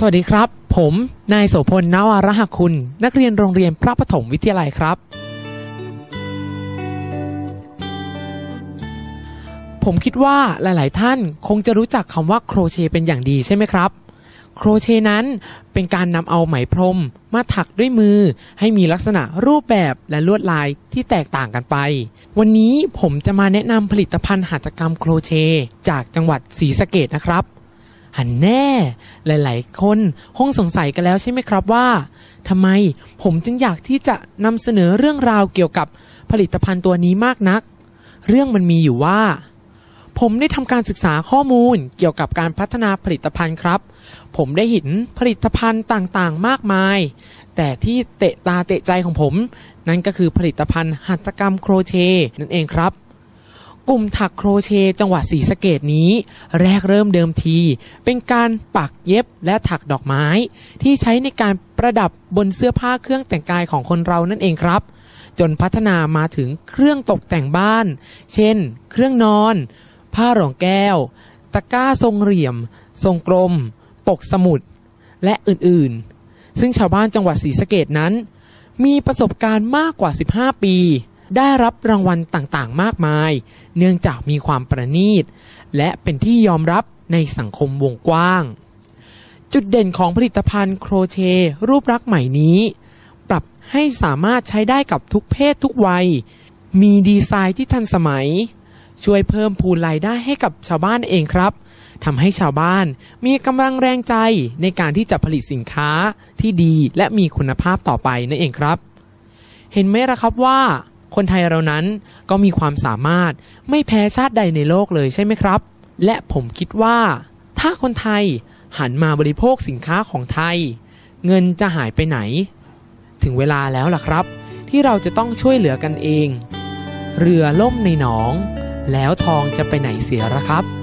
สวัสดีครับ ผมนายโสพลนวารหคุณ นักเรียนโรงเรียนพระปฐมวิทยาลัยครับ ผมคิดว่าหลาย ๆ ท่านคงจะรู้จักคำว่าโครเชต์เป็นอย่างดีใช่ไหมครับ โครเชต์นั้นเป็นการนำเอาไหมพรม มาถักด้วยมือ ให้มีลักษณะรูปแบบและลวดลายที่แตกต่างกันไป วันนี้ผมจะมาแนะนำผลิตภัณฑ์หัตถกรรมโครเชต์จากจังหวัดศรีสะเกดนะครับ หันแน่ หลายๆ คนคงสงสัยกันแล้วใช่ไหมครับว่าทำไมผมจึงอยากที่จะนำเสนอเรื่องราวเกี่ยวกับผลิตภัณฑ์ตัวนี้มากนัก เรื่องมันมีอยู่ว่า ผมได้ทำการศึกษาข้อมูลเกี่ยวกับการพัฒนาผลิตภัณฑ์ครับ ผมได้เห็นผลิตภัณฑ์ต่างๆ มากมาย แต่ที่เตะตาเตะใจของผม นั่นก็คือผลิตภัณฑ์หัตถกรรมโครเชนั่นเองครับ กลุ่มถักโครเชต์จังหวัดศรีสะเกดนี้ แรกเริ่มเดิมที เป็นการปักเย็บและถักดอกไม้ ที่ใช้ในการประดับบนเสื้อผ้าเครื่องแต่งกายของคนเรานั่นเองครับ จนพัฒนามาถึงเครื่องตกแต่งบ้าน เช่น เครื่องนอน ผ้ารองแก้ว ตะกร้าทรงเหลี่ยม ทรงกลม ปกสมุด และอื่นๆ ซึ่งชาวบ้านจังหวัดศรีสะเกดนั้น มีประสบการณ์มากกว่า 15 ปี ได้รับรางวัลต่างๆ มากมาย เนื่องจากมีความประณีต และเป็นที่ยอมรับในสังคมวงกว้าง จุดเด่นของผลิตภัณฑ์โครเชต์รูปลักษณ์ใหม่นี้ ปรับให้สามารถใช้ได้กับทุกเพศทุกวัย มีดีไซน์ที่ทันสมัย ช่วยเพิ่มพูนรายได้ให้กับชาวบ้านเองครับทำให้ชาวบ้านมีกำลังแรงใจในการที่จะผลิตสินค้าที่ดีและมีคุณภาพต่อไปนั่นเองครับ เห็นไหมล่ะครับว่า คนไทยเรานั้นก็มีความสามารถไม่แพ้ชาติใดในโลกเลยใช่ไหมครับ และผมคิดว่า ถ้าคนไทยหันมาบริโภคสินค้าของไทย เงินจะหายไปไหน ถึงเวลาแล้วล่ะครับ ที่เราจะต้องช่วยเหลือกันเอง เรือล่มในหนอง แล้วทองจะไปไหนเสียละครับ